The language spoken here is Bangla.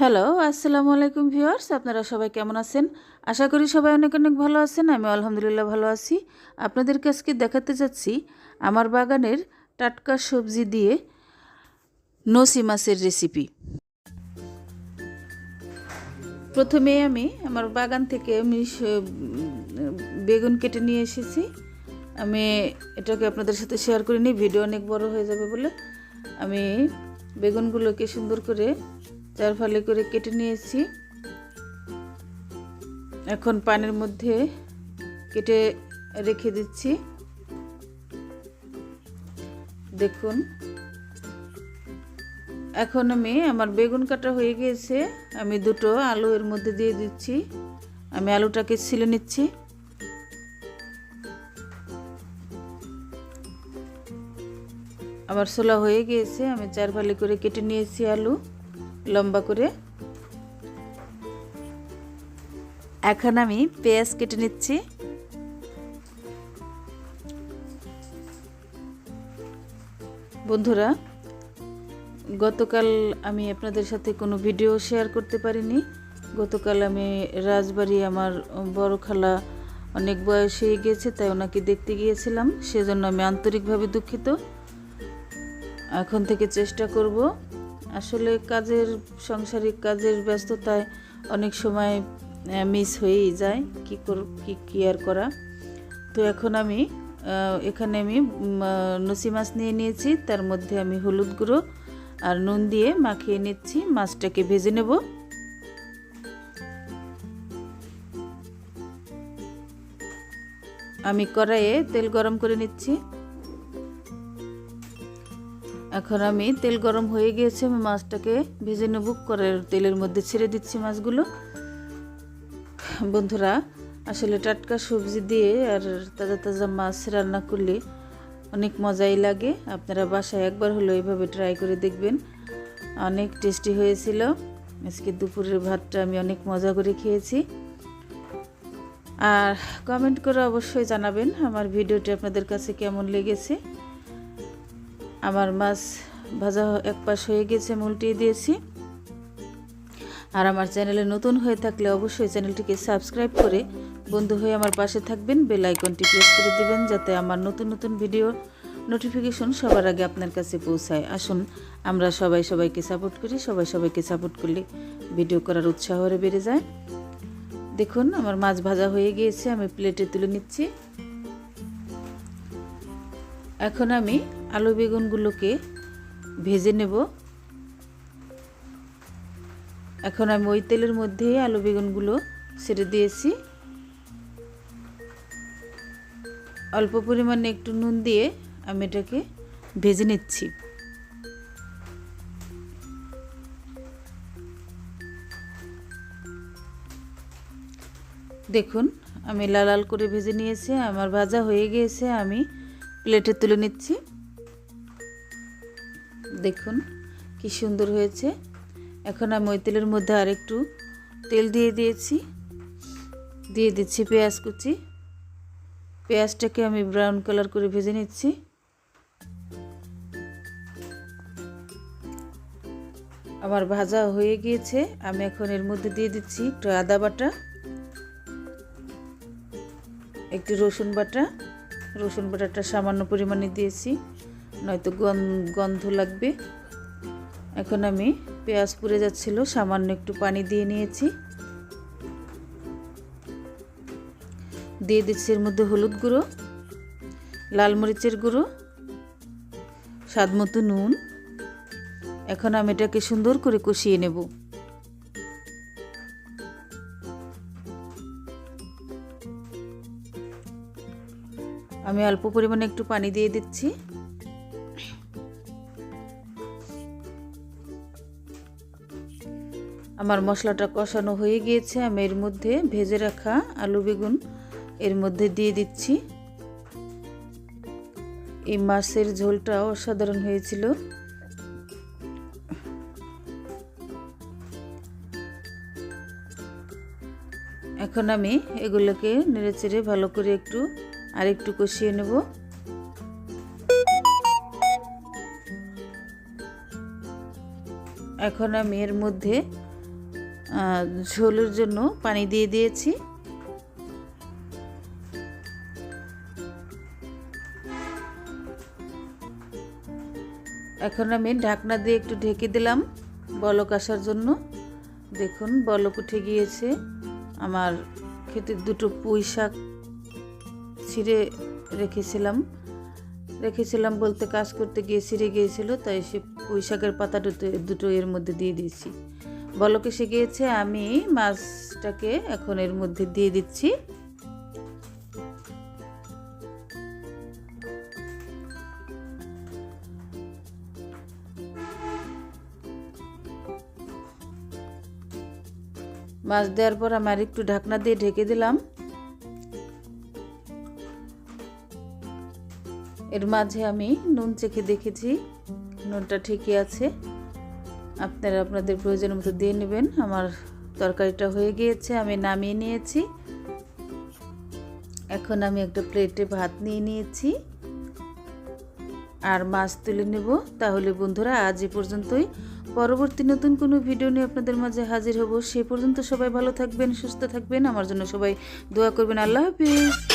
হ্যালো আসসালামু আলাইকুম ভিউয়ার্স, আপনারা সবাই কেমন আছেন? আশা করি সবাই অনেক অনেক ভালো আছেন আমি আলহামদুলিল্লাহ ভালো আছি। আপনাদেরকে আজকে দেখাতে যাচ্ছি আমার বাগানের টাটকা সবজি দিয়ে নসি মাছের রেসিপি প্রথমে আমি আমার বাগান থেকে আমি বেগুন কেটে নিয়ে এসেছি। আমি এটাকে আপনাদের সাথে শেয়ার করিনি ভিডিও অনেক বড় হয়ে যাবে বলে। আমি বেগুনগুলোকে সুন্দর করে চার ফালি করে কেটে নিয়েছি। এখন পানির মধ্যে কেটে রেখে দিচ্ছি। দেখুন। এখন আমি আমার বেগুন কাটা হয়ে গিয়েছে। আমি দুটো আলু এর মধ্যে দিয়ে দিচ্ছি। আমি আলুটাকে ছিলে নিচ্ছি। আমার ছোলা হয়ে গিয়েছে। আমি চার ফালি করে কেটে নিয়েছি আলু। লম্বা করে। এখন আমি পেঁয়াজ কেটে নিচ্ছি। বন্ধুরা, গতকাল আমি আপনাদের সাথে কোনো ভিডিও শেয়ার করতে পারিনি। গতকাল আমি রাজবাড়ি আমার বড় খালা অনেক বয়স হয়ে গিয়েছে, তাই ওনাকে দেখতে গিয়েছিলাম। সেজন্য আমি আন্তরিকভাবে দুঃখিত। এখন থেকে চেষ্টা করব আসলে কাজের, সাংসারিক কাজের ব্যস্ততায় অনেক সময় মিস হয়েই যায় কি কর, কি কি আর করা। তো এখন আমি এখানে আমি নসি মাছ নিয়ে নিয়েছি, তার মধ্যে আমি হলুদ গুঁড়ো আর নুন দিয়ে মাখিয়ে নিচ্ছি, মাছটাকে ভেজে নেব। আমি কড়াইয়ে তেল গরম করে নিচ্ছি। এখন আমি তেল গরম হয়ে গিয়েছে, আমি মাছটাকে ভেজে নেব। কড়াইয়ের তেলের মধ্যে ছেড়ে দিচ্ছি মাছগুলো। বন্ধুরা, আসলে টাটকা সবজি দিয়ে আর তাজা তাজা মাছ রান্না করলে অনেক মজাই লাগে। আপনারা বাসায় একবার হলো এইভাবে ট্রাই করে দেখবেন। অনেক টেস্টি হয়েছিল। আজকে দুপুরের ভাতটা আমি অনেক মজা করে খেয়েছি। আর কমেন্ট করে অবশ্যই জানাবেন আমার ভিডিওটি আপনাদের কাছে কেমন লেগেছে। আমার মাছ ভাজা এক পাশ হয়ে গেছে আমি উল্টিয়ে দিয়েছি। আর আমার চ্যানেলে নতুন হয়ে থাকলে অবশ্যই চ্যানেলটিকে সাবস্ক্রাইব করে বন্ধু হয়ে আমার পাশে থাকবেন, বেল আইকনটি প্রেস করে দিবেন, যাতে আমার নতুন নতুন ভিডিও নোটিফিকেশন সবার আগে আপনার কাছে পৌঁছায়। আসুন, আমরা সবাই সবাইকে সাপোর্ট করি, সবাই সবাইকে সাপোর্ট করলে ভিডিও করার উৎসাহ বেড়ে যায়। দেখুন, আমার মাছ ভাজা হয়ে গিয়েছে, আমি প্লেটে তুলে নিচ্ছি। এখন আমি আলু বেগুনগুলোকে ভেজে নেব। এখন আমি ওই তেলের মধ্যে আলু বেগুনগুলো ছেড়ে দিয়েছি। অল্প পরিমাণে একটু নুন দিয়ে আমি এটাকে ভেজে নিচ্ছি। দেখুন, আমি লাল লাল করে ভেজে নিয়েছি, আমার ভাজা হয়ে গিয়েছে, আমি প্লেটে তুলে নিচ্ছি। দেখুন, কি সুন্দর হয়েছে। এখন আমি ওই তেলের মধ্যে আর একটু তেল দিয়ে দিয়েছি। দিয়ে দিচ্ছি পেঁয়াজ কুচি। পেঁয়াজটাকে আমি ব্রাউন কালার করে ভেজে নিচ্ছি। আমার ভাজা হয়ে গিয়েছে। আমি এখন এর মধ্যে দিয়ে দিচ্ছি একটু আদা বাটা, একটু রসুন বাটা। রসুন বাটাটা সামান্য পরিমাণে দিয়েছি। নয়তো গন- গন্ধ লাগবে। এখন আমি পেঁয়াজ পুড়ে যাচ্ছিল, সামান্য একটু পানি দিয়ে নিয়েছি। দিয়ে দিচ্ছি এর মধ্যে হলুদ গুঁড়ো, লাল মরিচের গুঁড়ো, স্বাদ মতো নুন। এখন আমি এটাকে সুন্দর করে কষিয়ে নেব। আমি অল্প পরিমাণে একটু পানি দিয়ে দিচ্ছি। আমার মশলাটা কষানো হয়ে গিয়েছে। আমি এর মধ্যে ভেজে রাখা আলু বেগুন এর মধ্যে দিয়ে দিচ্ছি। এই মাছের ঝোলটা অসাধারণ হয়েছিল। এখন আমি এগুলোকে নেড়েচেড়ে ভালো করে একটু আর একটু কষিয়ে নেব। এখন আমি এর মধ্যে ঝোলের জন্য পানি দিয়ে দিয়েছি। এখন আমি ঢাকনা দিয়ে একটু ঢেকে দিলাম বলক আসার জন্য। দেখুন, বলক উঠে গিয়েছে। আমার খেতে দুটো পুঁই শাক ছিঁড়ে রেখেছিলাম। রেখেছিলাম বলতে কাজ করতে গিয়ে ছিঁড়ে গিয়েছিল, তাই সে পুঁই শাকের পাতা দুটো দুটো এর মধ্যে দিয়ে দিয়েছি। বলক এসে গিয়েছে আমি মাছটাকে এখন এর মধ্যে দিয়ে দিচ্ছি। মাছ দেওয়ার পর আমি একটু ঢাকনা দিয়ে ঢেকে দিলাম। এর মাঝে আমি নুন চেখে দেখেছি। নুনটা ঠিকই আছে। আপনারা আপনাদের প্রয়োজন মতো দিয়ে নেবেন। আমার তরকারিটা হয়ে গিয়েছে, আমি নামিয়ে নিয়েছি। এখন আমি একটা প্লেটে ভাত নিয়ে নিয়েছি আর মাছ তুলে নেব। তাহলে বন্ধুরা, আজ এ পর্যন্তই। পরবর্তী নতুন কোনো ভিডিও নিয়ে আপনাদের মাঝে হাজির হব। সে পর্যন্ত সবাই ভালো থাকবেন, সুস্থ থাকবেন। আমার জন্য সবাই দোয়া করবেন। আল্লাহ হাফিজ।